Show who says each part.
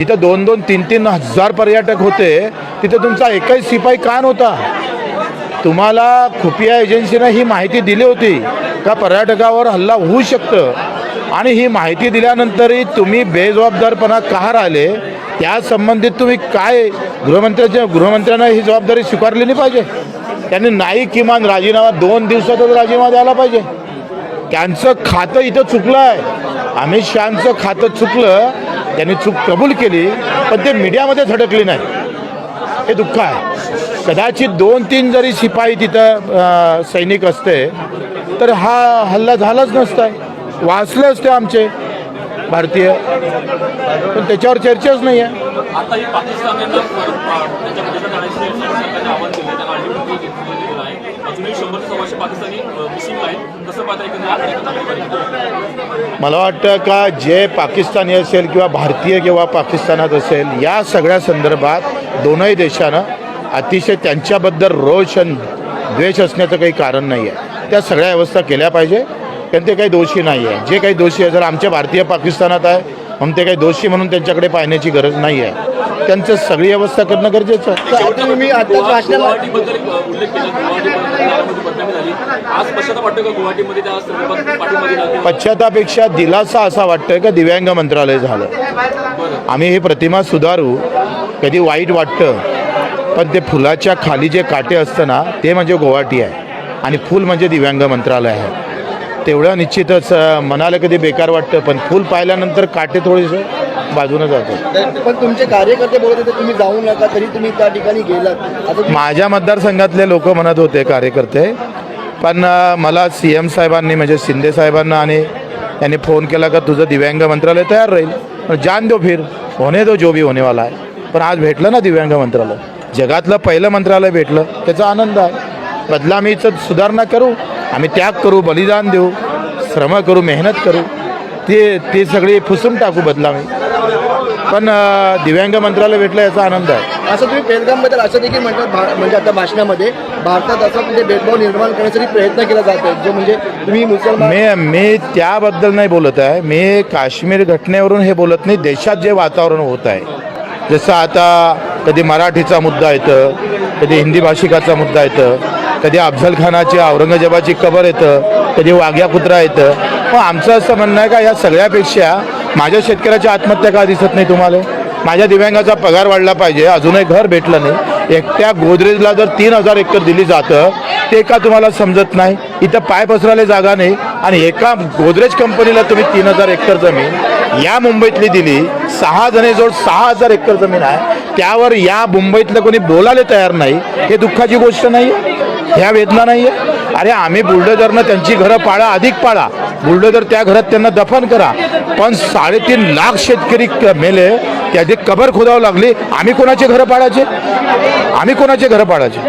Speaker 1: इथं दोन दोन तीन तीन हजार पर्यटक होते. तिथे तुमचा एकही शिपाई का नव्हता? तुम्हाला खुफिया एजन्सीनं ही माहिती दिली होती का पर्यटकावर हल्ला होऊ शकतं? आणि ही माहिती दिल्यानंतरही तुम्ही बेजबाबदारपणा का राहिले? त्या संबंधित तुम्ही काय गृहमंत्र्याच्या गृहमंत्र्यांना ही जबाबदारी स्वीकारली नाही पाहिजे? त्यांनी नाही किमान राजीनामा दोन दिवसातच राजीनामा द्यायला पाहिजे. त्यांचं खातं इथं चुकलं आहे अमित शहाचं खातं चुकलं. त्यांनी चूक कबूल केली पण ते मीडियामध्ये अडकली नाही हे दुःख आहे. कदाचित दोन तीन जरी शिपाई तिथं सैनिक असते तर हा हल्ला झालाच नसता. वाचले असते आमचे भारतीय. पण त्याच्यावर चर्चाच नाही आहे
Speaker 2: आता अजूनही शंभर सव्वाशे पाकिस्तानी मिसिंग आहेत. कसं पाहता
Speaker 1: मला वाटतं का जे पाकिस्तानी असेल किंवा भारतीय किंवा पाकिस्तानात असेल या सगळ्या संदर्भात दोनही देशानं अतिशय त्यांच्याबद्दल रोष आणि द्वेष असण्याचं काही कारण नाही आहे त्या सगळ्या व्यवस्था केल्या पाहिजे. कारण ते काही दोषी नाही आहे जे काही दोषी आहे जर आमच्या भारतीय पाकिस्तानात आहे म्हणून ते काही दोषी म्हणून त्यांच्याकडे पाहण्याची गरज नाही आहे त्यांचं सगळी व्यवस्था करणं गरजेचं आहे. पश्चातापेक्षा दिलासा असा वाटतोय का दिव्यांग मंत्रालय झालं? आम्ही ही प्रतिमा सुधारू कधी वाईट वाटतं पण ते फुलाच्या खाली जे काटे असतं ना ते म्हणजे गुवाहाटी आहे. आणि फूल म्हणजे दिव्यांग मंत्रालय आहे. तेवढं निश्चितच मनाला कधी बेकार वाटतं पण फूल पाहिल्यानंतर काटे थोडेसे बाजूनं जातात.
Speaker 3: पण तुमचे कार्यकर्ते बोलत होते तुम्ही जाऊ नका तरी तुम्ही त्या ठिकाणी गेलात.
Speaker 1: माझ्या मतदारसंघातले लोक म्हणत होते कार्यकर्ते पण मला सी एम साहेबांनी म्हणजे शिंदे साहेबांना आणि यांनी फोन केला का तुझं दिव्यांग मंत्रालय तयार राहील. पण जान दो फिर होणे दो जो भी होने वाला आहे पण आज भेटलं ना दिव्यांग मंत्रालय? जगातलं पहिलं मंत्रालय भेटलं त्याचा आनंद आहे. बदलामीचं सुधारणा करू आम्ही त्याग करू बलिदान देऊ श्रम करू मेहनत करू. ते ते सगळी फुसून टाकू बदलामी. पण अ, दिव्यांग मंत्रालय भेटलं याचा आनंद आहे.
Speaker 3: असं तुम्ही पेलगामबद्दल असं देखील म्हणतात भा- म्हणजे आता भाषणामध्ये भारतात असं म्हणजे भेदभाव निर्माण करण्यासाठी प्रयत्न केला जात आहे जो म्हणजे तुम्ही मुसलमान
Speaker 1: मी मी त्याबद्दल नाही बोलत आहे. मी काश्मीर घटनेवरून हे बोलत नाही. देशात जे वातावरण होत आहे. जसं आता कधी मराठीचा मुद्दा येतं कधी हिंदी भाषिकाचा मुद्दा येतं कधी अफजलखानाची औरंगजेबाची कबर येतं कधी वाघ्या कुत्रा येतं. पण आमचं असं म्हणणं आहे का या सगळ्यापेक्षा माझ्या शेतकऱ्याची आत्महत्या का दिसत नाही तुम्हाला? माझ्या दिव्यांगाचा पगार वाढला पाहिजे अजूनही घर भेटलं नाही. एकट्या गोदरेजला जर तीन हजार एकर दिली जातं ते का तुम्हाला समजत नाही? इथं पाय पसरायला जागा नाही. आणि एका गोदरेज कंपनीला तुम्ही तीन हजार एकर जमीन या मुंबईतली दिली सहा जणेजवळ सहा हजार एकर जमीन आहे. त्यावर या मुंबईतलं कोणी बोलायला तयार नाही हे दुःखाची गोष्ट नाही ह्या वेदना नाही आहे अरे आम्ही बुलडोजरनं त्यांची घरं पाळा अधिक पाळा. बुलडोजर त्या घरात त्यांना दफन करा. पण साडेतीन लाख शेतकरी मेले त्याची कबर खोदावं लागली. आम्ही कोणाचे घरं पाडायचे आम्ही कोणाचे घरं पाडायचे